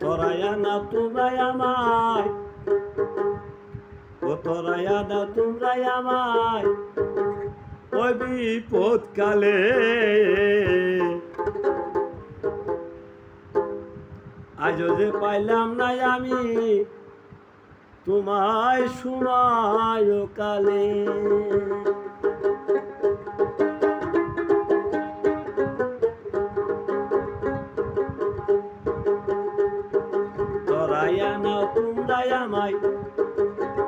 তোরায়া না, তোমরাই আমায়। ও তোরায়া না, তোমরাই আমায়। ওই বিপদ কালে আজও যে পাইলাম না আমি, তোমায় সময় কালে তোরাইয়া নাও তোমরাই আমায়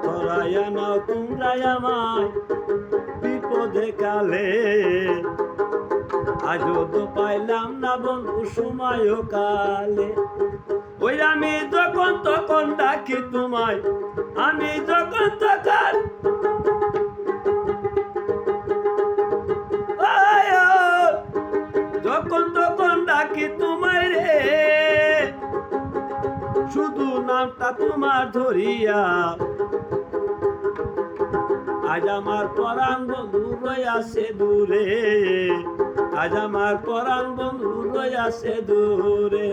তোরাইয়া নাও তোমরাই আমায় বিপদে কালে আজও তো পাইলাম না বন্ধু সময় কালে ওই আমি যখন তখন ডাকি তোমায় আমি যখন তখন যখন তখন ডাকি তোমায় নামটা তোমার ধরিয়া। আজ আমার পরাণ বন্ধু রয়াছে দূরে। আজ আমার পরাণ বন্ধু রয়াছে দূরে।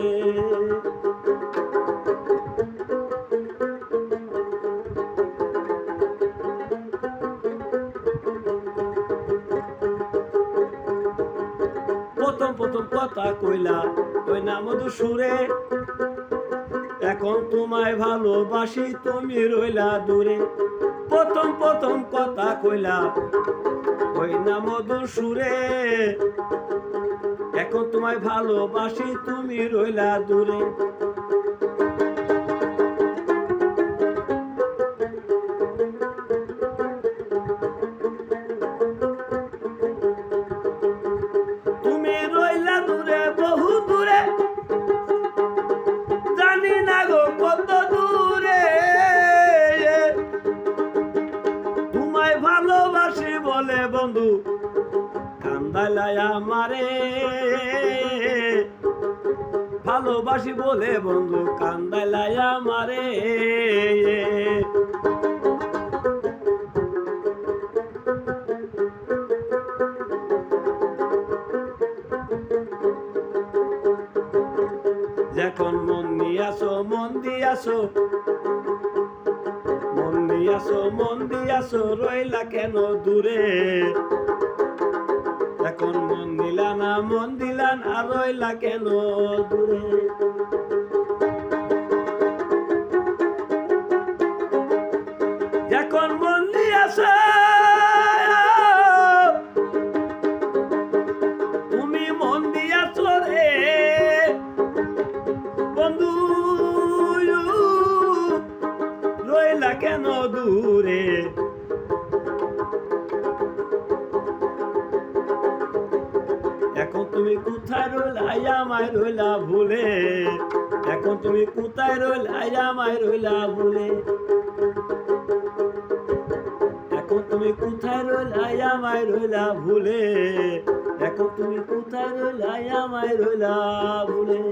প্রথম প্রথম কথা কইলা, ওই না মধু সুরে এখন তোমায় ভালোবাসি, তুমি রইলা দূরে। প্রথম প্রথম কথা কইলা, ওই না মধুর সুরে। এখন তোমায় ভালোবাসি, তুমি রইলা দূরে। কান্দালাই আমারে ভালোবাসি বলে বন্ধু কান্দালাই আমারে। যখন মন দিয়াছো মন দিয়াছো মন দিয়াছো মন দিয়াছো রইলা কেন দূরে? এখন মন দিলা না, মন দিলা না, রইলা কেন দূরে? যখন মন দিয়াছো তুমি মন দিয়াছো রে বন্ধু, রইলা কেন দূরে? এখন তুমি কোথায় রইল? আয়া মায় রইলা ভুলে। এখন তুমি কোথায় রইল? আয়া মায় রইলা ভুলে। এখন তুমি কোথায় রইল? আয়া মায় রইলা ভুলে। এখন তুমি কোথায় রইল? আয়া মায় রইলা ভুলে।